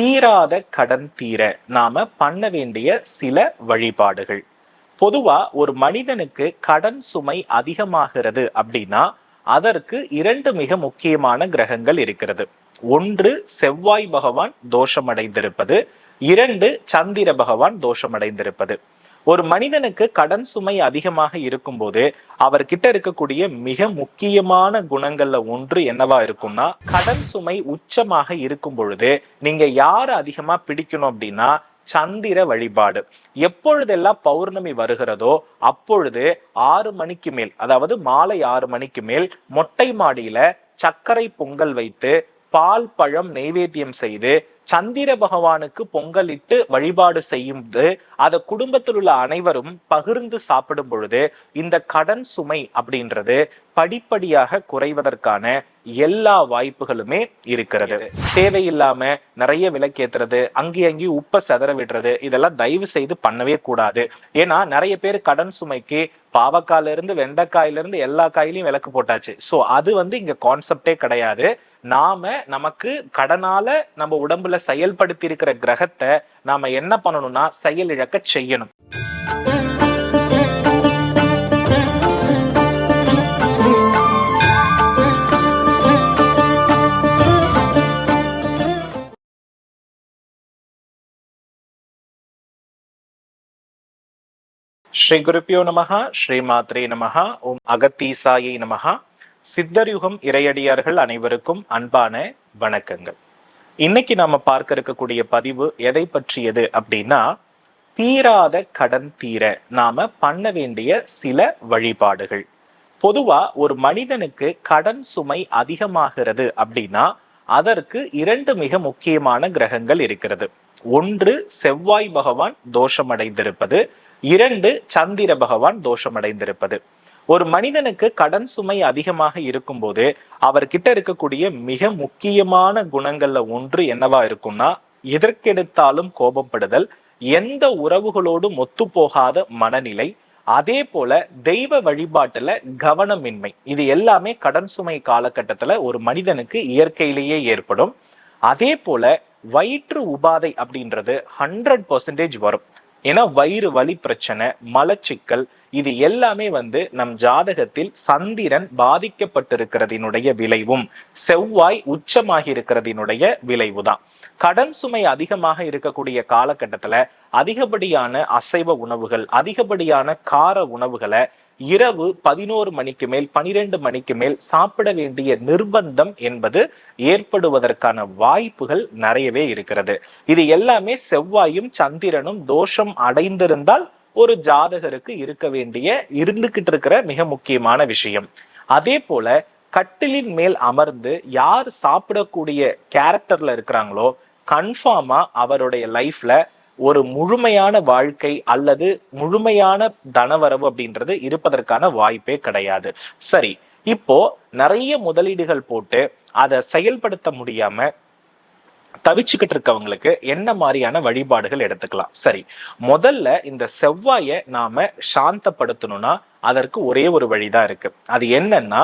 தீராத கடன் தீர நாம பண்ண வேண்டிய சில வழிபாடுகள். பொதுவா ஒரு மனிதனுக்கு கடன் சுமை அதிகமாகிறது அப்படின்னா அதற்கு இரண்டு மிக முக்கியமான கிரகங்கள் இருக்கிறது. ஒன்று செவ்வாய் பகவான் தோஷமடைந்திருப்பது இரண்டு சந்திர பகவான் தோஷமடைந்திருப்பது. ஒரு மனிதனுக்கு கடன் சுமை அதிகமாக இருக்கும்போது அவர்கிட்ட இருக்கக்கூடிய மிக முக்கியமான குணங்கள்ல ஒன்று என்னவா இருக்கும்னா கடன் சுமை உச்சமாக இருக்கும் பொழுது நீங்க யாரை அதிகமா பிடிக்கணும் அப்படின்னா சந்திர வழிபாடு. எப்பொழுதெல்லாம் பௌர்ணமி வருகிறதோ அப்பொழுது ஆறு மணிக்கு மேல் அதாவது மாலை ஆறு மணிக்கு மேல் மொட்டை மாடியில சர்க்கரை பொங்கல் வைத்து பால் பழம் நெய்வேத்தியம் செய்து சந்திர பகவானுக்கு பொங்கலிட்டு வழிபாடு செய்யும்போது அதை குடும்பத்தில் உள்ள அனைவரும் பகிர்ந்து சாப்பிடும் பொழுது இந்த கடன் சுமை அப்படின்றது படிப்படியாக குறைவதற்கான எல்லா வாய்ப்புகளுமே இருக்கிறது. தேவையில்லாம நிறைய விலக்கேத்துறது அங்கேயும் அங்கேயும் உப்பை செதற விடுறது இதெல்லாம் தயவு செய்து பண்ணவே கூடாது. ஏன்னா நிறைய பேர் கடன் சுமைக்கு பாவக்காயில இருந்து வெண்டைக்காயில இருந்து எல்லா காயிலையும் விளக்கு போட்டாச்சு. சோ அது வந்து இங்க கான்செப்டே கிடையாது. நாம நமக்கு கடனால நம்ம உடம்புல செயல்படுத்தி இருக்கிற கிரகத்தை நாம என்ன பண்ணணும்னா செயல் இழக்க செய்யணும். ஸ்ரீ குருப்பியோ நமஹா ஸ்ரீ மாத்ரே நமஹா ஓம் அகத்தீசாயை நமஹா. சித்தர் யுகம் இறையடியார்கள் அனைவருக்கும் அன்பான வணக்கங்கள். இன்னைக்கு நாம பார்க்க இருக்கக்கூடிய பதிவு எதை பற்றியது அப்படின்னா தீராத கடன் தீர நாம பண்ண வேண்டிய சில வழிபாடுகள். பொதுவா ஒரு மனிதனுக்கு கடன் சுமை அதிகமாகிறது அப்படின்னா அதற்கு இரண்டு மிக முக்கியமான கிரகங்கள் இருக்கிறது. ஒன்று செவ்வாய் பகவான் தோஷமடைந்திருப்பது இரண்டு சந்திர பகவான் தோஷமடைந்திருப்பது. ஒரு மனிதனுக்கு கடன் சுமை அதிகமாக இருக்கும்போது அவர்கிட்ட இருக்கக்கூடிய மிக முக்கியமான குணங்கள்ல ஒன்று என்னவா இருக்கும்னா எதற்கெடுத்தாலும் கோபப்படுதல் எந்த உறவுகளோடும் ஒத்து போகாத மனநிலை அதே போல தெய்வ வழிபாட்டுல கவனமின்மை. இது எல்லாமே கடன் சுமை காலகட்டத்துல ஒரு மனிதனுக்கு இயற்கையிலேயே ஏற்படும். அதே போல வயிற்று உபாதை அப்படின்றது ஹண்ட்ரட் பர்சன்டேஜ் வரும். ஏன்னா வயிறு வலி பிரச்சனை மலச்சிக்கல் இது எல்லாமே வந்து நம் ஜாதகத்தில் சந்திரன் பாதிக்கப்பட்டிருக்கிறதினுடைய விளைவும் செவ்வாய் உச்சமாகி இருக்கிறதினுடைய விளைவுதான். கடன் சுமை அதிகமாக இருக்கக்கூடிய காலகட்டத்துல அதிகப்படியான அசைவ உணவுகள் அதிகப்படியான கார உணவுகளை இரவு பதினோரு மணிக்கு மேல் பனிரெண்டு மணிக்கு மேல் சாப்பிட வேண்டிய நிர்பந்தம் என்பது ஏற்படுவதற்கான வாய்ப்புகள் நிறையவே இருக்கிறது. இது எல்லாமே செவ்வாயும் சந்திரனும் தோஷம் அடைந்திருந்தால் ஒரு ஜாதகருக்கு இருக்க வேண்டிய இருந்துகிட்டு இருக்கிற மிக முக்கியமான விஷயம். அதே போல கட்டிலின் மேல் அமர்ந்து யார் சாப்பிடக்கூடிய கேரக்டர்ல இருக்கிறாங்களோ கன்ஃபார்மா அவருடைய லைஃப்ல ஒரு முழுமையான வாழ்க்கை அல்லது முழுமையான தனவரவு அப்படின்றது இருப்பதற்கான வாய்ப்பே கிடையாது. சரி இப்போ நிறைய முதலீடுகள் போட்டு அதை செயல்படுத்த முடியாம தவிச்சுக்கிட்டு இருக்கவங்களுக்கு என்ன மாதிரியான வழிபாடுகள் எடுத்துக்கலாம்? சரி முதல்ல இந்த செவ்வாயை நாம சாந்தப்படுத்தணும்னா அதற்கு ஒரே ஒரு வழிதான் இருக்கு. அது என்னன்னா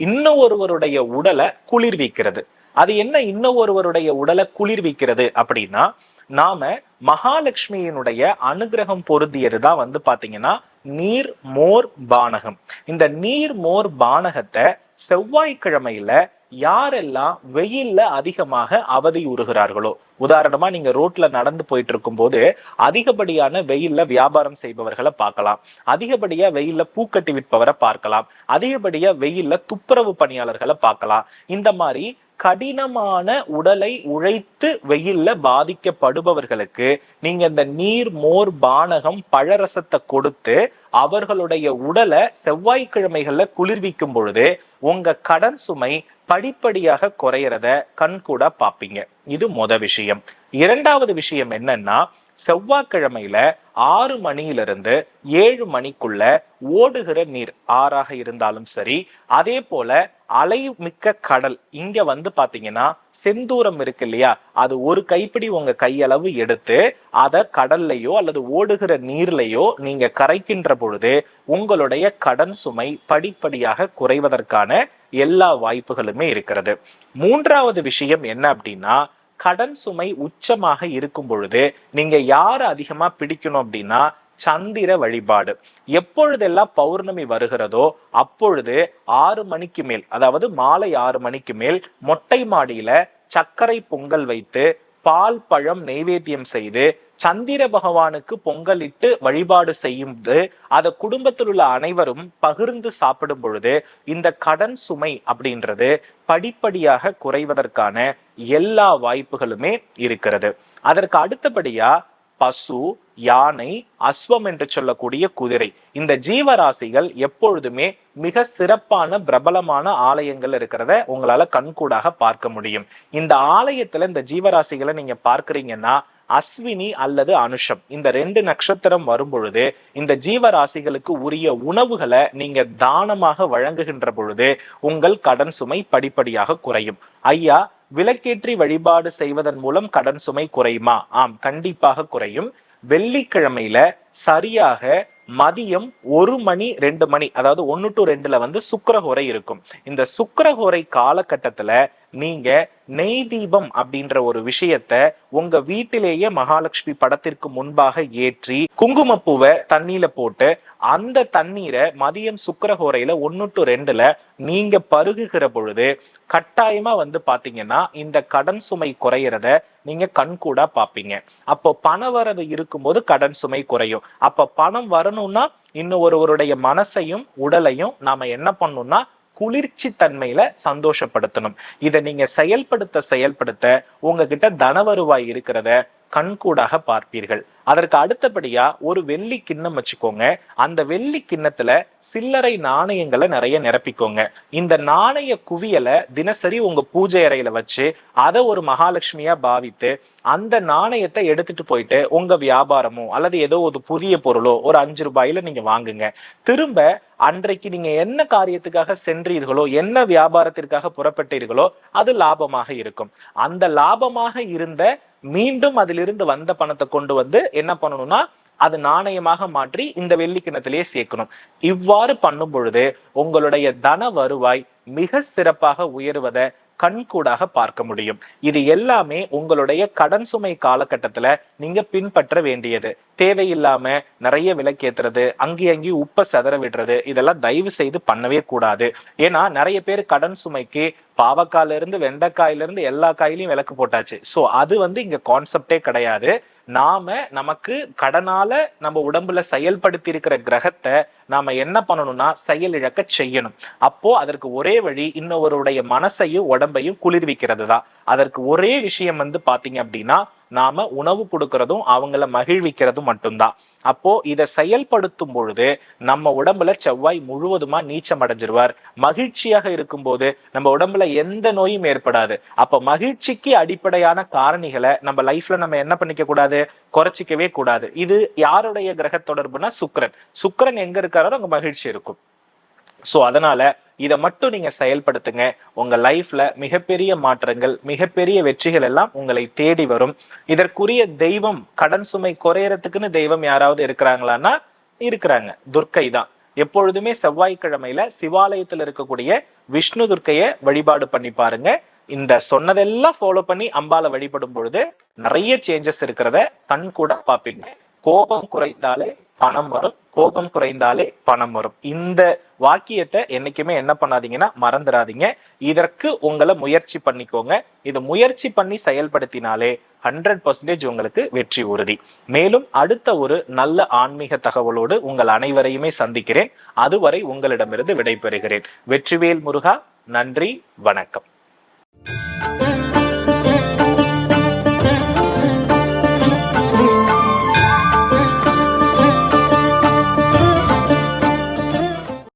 இன்னும் ஒருவருடைய உடலை குளிர்விக்கிறது. அது என்ன இன்னும் ஒருவருடைய உடலை குளிர்விக்கிறது அப்படின்னா நாம மகாலட்சுமியினுடைய அனுகிரகம் பொருந்தியதுதான் வந்து பாத்தீங்கன்னா நீர் மோர் பானகம். இந்த நீர் மோர் பானகத்தை செவ்வாய்க்கிழமையில யாரெல்லாம் வெயில்ல அதிகமாக அவதியுறுகிறார்களோ உதாரணமா நீங்க ரோட்ல நடந்து போயிட்டு இருக்கும் போது அதிகப்படியான வெயில்ல வியாபாரம் செய்பவர்களை பார்க்கலாம். அதிகப்படியா வெயில்ல பூக்கட்டி விற்பவரை பார்க்கலாம். அதிகப்படியா வெயில்ல துப்புரவு பணியாளர்களை பார்க்கலாம். இந்த மாதிரி கடினமான உடலை உழைத்து வெயில்ல பாதிக்கப்படுபவர்களுக்கு நீங்க இந்த நீர் மோர் பானகம் பழரசத்தை கொடுத்து அவர்களுடைய உடலை செவ்வாய்க்கிழமைகள்ல குளிர்விக்கும் பொழுது உங்க கடன் சுமை படிப்படியாக குறையறத கண்கூட பாப்பீங்க. இது மொத விஷயம். இரண்டாவது விஷயம் என்னன்னா செவ்வாய்க்கிழமையில ஆறு மணியிலிருந்து ஏழு மணிக்குள்ள ஓடுகிற நீர் ஆறாக இருந்தாலும் சரி அதே போல அலை மிக்க கடல் இங்க வந்து பாத்தீங்கன்னா செந்தூரம் இருக்கு இல்லையா? அது ஒரு கைப்பிடி உங்க கையளவு எடுத்து அதை கடல்லையோ அல்லது ஓடுகிற நீர்லையோ நீங்க கரைக்கின்ற பொழுது உங்களுடைய கடன் சுமை படிப்படியாக குறைவதற்கான எல்லா வாய்ப்புகளுமே இருக்கிறது. மூன்றாவது விஷயம் என்ன அப்படின்னா கடன் சுமை உச்சமாக இருக்கும் பொழுது நீங்க யார் அதிகமா பிடிக்கணும் அப்படின்னா சந்திர வழிபாடு. எப்பொழுதெல்லாம் பௌர்ணமி வருகிறதோ அப்பொழுது ஆறு மணிக்கு மேல் அதாவது மாலை ஆறு மணிக்கு மேல் மொட்டை மாடியில சர்க்கரை பொங்கல் வைத்து பால் பழம் நெய்வேத்தியம் செய்து சந்திர பகவானுக்கு பொங்கலிட்டு வழிபாடு செய்யும்போது அதை குடும்பத்தில் உள்ள அனைவரும் பகிர்ந்து சாப்பிடும் பொழுது இந்த கடன் சுமை அப்படின்றது படிப்படியாக குறைவதற்கான எல்லா வாய்ப்புகளுமே இருக்கிறது. அதற்கு அடுத்தபடியா பசு யானை அஸ்வம் என்று சொல்லக்கூடிய குதிரை. இந்த ஜீவராசிகள் எப்பொழுதுமே மிக சிறப்பான பிரபலமான ஆலயங்கள் இருக்கிறத உங்களால கண்கூடாக பார்க்க முடியும். இந்த ஆலயத்துல இந்த ஜீவராசிகளை நீங்க பார்க்கறீங்கன்னா அஸ்வினி அல்லது அனுஷம். இந்த ரெண்டு நட்சத்திரம் வரும்பொழுது இந்த ஜீவராசிகளுக்கு உரிய உணவுகளை நீங்க தானமாக வழங்குகின்ற பொழுது உங்கள் கடன் சுமை படிப்படியாக குறையும். ஐயா விளக்கேற்றி வழிபாடு செய்வதன் மூலம் கடன் சுமை குறையுமா? ஆம் கண்டிப்பாக குறையும். வெள்ளிக்கிழமையில சரியாக மதியம் ஒரு மணி ரெண்டு மணி அதாவது ஒன்னு டு ரெண்டுல வந்து சுக்கரஹோரை இருக்கும். இந்த சுக்கரஹோரை காலகட்டத்துல நீங்க நெய் தீபம் அப்படின்ற ஒரு விஷயத்த உங்க வீட்டிலேயே மகாலட்சுமி படத்திற்கு முன்பாக ஏற்றி குங்குமப்பூவை தண்ணியில போட்டு அந்த தண்ணீரை மதியம் சுக்கரஹோரையில ஒன்னு டு ரெண்டுல நீங்க பருகுகிற பொழுது கட்டாயமா வந்து பாத்தீங்கன்னா இந்த கடன் சுமை குறையிறத நீங்க கண்கூடா பாப்பீங்க. அப்போ பண வரது இருக்கும்போது கடன் சுமை குறையும். அப்ப பணம் வரணும்னா இன்னும் ஒருவருடைய மனசையும் உடலையும் நாம என்ன பண்ணணும்னா குளிர்ச்சி தன்மையில சந்தோஷப்படுத்தணும். இதை நீங்க செயல்படுத்த செயல்படுத்த உங்ககிட்ட தன வருவாய் இருக்கிறத கண்கூடாக பார்ப்பீர்கள். அதற்கு அடுத்தபடியா ஒரு வெள்ளி கிண்ணம் வச்சுக்கோங்க. அந்த வெள்ளி கிண்ணத்துல சில்லறை நாணயங்களை நிறைய நிரப்பிக்கோங்க. இந்த நாணய குவியலை தினசரி உங்க பூஜை அறையில வச்சு அதை ஒரு மகாலட்சுமியா பாவித்து அந்த நாணயத்தை எடுத்துட்டு போயிட்டு உங்க வியாபாரமோ அல்லது ஏதோ ஒரு புதிய பொருளோ ஒரு அஞ்சு ரூபாயில நீங்க வாங்குங்க. திரும்ப அன்றைக்கு நீங்க என்ன காரியத்துக்காக சென்றீர்களோ என்ன வியாபாரத்திற்காக புறப்பட்டீர்களோ அது லாபமாக இருக்கும். அந்த லாபமாக இருந்த மீண்டும் அதிலிருந்து வந்த பணத்தை கொண்டு வந்து என்ன பண்ணணும்னா அது நாணயமாக மாற்றி இந்த வெள்ளிக்கிணத்திலேயே சேர்க்கணும். இவ்வாறு பண்ணும் பொழுது உங்களுடைய தன வருவாய் மிக சிறப்பாக உயருவதை கண்கூடாக பார்க்க முடியும். இது எல்லாமே உங்களுடைய கடன் சுமை காலகட்டத்துல நீங்க பின்பற்ற வேண்டியது. தேவையில்லாம நிறைய விலக்கேத்துறது அங்கே அங்கேயும் உப்பை செதற விடுறது இதெல்லாம் தயவு செய்து பண்ணவே கூடாது. ஏன்னா நிறைய பேர் கடன் சுமைக்கு பாவக்காயில இருந்து வெண்டைக்காயில இருந்து எல்லா காயிலையும் விளக்கு போட்டாச்சு. சோ அது வந்து இங்க கான்செப்டே கிடையாது. நாம நமக்கு கடனால நம்ம உடம்புல செயல்படுத்தி இருக்கிற கிரகத்தை நாம என்ன பண்ணணும்னா செயல் இழக்க செய்யணும். அப்போ அதற்கு ஒரே வழி இன்னொருடைய மனசையும் உடம்பையும் குளிர்விக்கிறது தான் அதற்கு ஒரே விஷயம் வந்து பாத்தீங்க அப்படின்னா நாம உணவு கொடுக்கறதும் அவங்கள மகிழ்விக்கிறதும் மட்டும்தான். அப்போ இதை செயல்படுத்தும் பொழுது நம்ம உடம்புல செவ்வாய் முழுவதுமா நீச்சம் அடைஞ்சிருவார். மகிழ்ச்சியாக இருக்கும்போது நம்ம உடம்புல எந்த நோயும் ஏற்படாது. அப்ப மகிழ்ச்சிக்கு அடிப்படையான காரணிகளை நம்ம லைஃப்ல நம்ம என்ன பண்ணிக்க கூடாது? குறைச்சிக்கவே கூடாது. இது யாருடைய கிரக தொடர்புனா சுக்கரன். சுக்கரன் எங்க இருக்காரோ அங்க மகிழ்ச்சி இருக்கும். ஸோ அதனால இதை மட்டும் நீங்க செயல்படுத்துங்க. உங்க லைஃப்ல மிகப்பெரிய மாற்றங்கள் மிகப்பெரிய வெற்றிகள் எல்லாம் உங்களை தேடி வரும். இதற்குரிய தெய்வம் கடன் சுமை குறையறதுக்குன்னு தெய்வம் யாராவது இருக்கிறாங்களான்னா இருக்கிறாங்க. துர்க்கை தான். எப்பொழுதுமே செவ்வாய்க்கிழமையில சிவாலயத்துல இருக்கக்கூடிய விஷ்ணு துர்க்கைய வழிபாடு பண்ணி பாருங்க. இந்த சொன்னதெல்லாம் ஃபாலோ பண்ணி அம்பால வழிபடும் பொழுது நிறைய சேஞ்சஸ் இருக்கிறத கண் கூட பாப்பீங்க கோபம் குறைந்தாலே பணம் வரும். கோபம் குறைந்தாலே பணம் வரும். இந்த வாக்கியத்தை என்னைக்குமே என்ன பண்ணாதீங்கன்னா மறந்துடாதீங்க. இதற்கு உங்களை முயற்சி பண்ணிக்கோங்க. இது முயற்சி பண்ணி செயல்படுத்தினாலே ஹண்ட்ரட் பர்சன்டேஜ் உங்களுக்கு வெற்றி உறுதி. மேலும் அடுத்த ஒரு நல்ல ஆன்மீக தகவலோடு உங்கள் அனைவரையுமே சந்திக்கிறேன். அதுவரை உங்களிடமிருந்து விடைபெறுகிறேன். வெற்றிவேல் முருகா நன்றி வணக்கம்.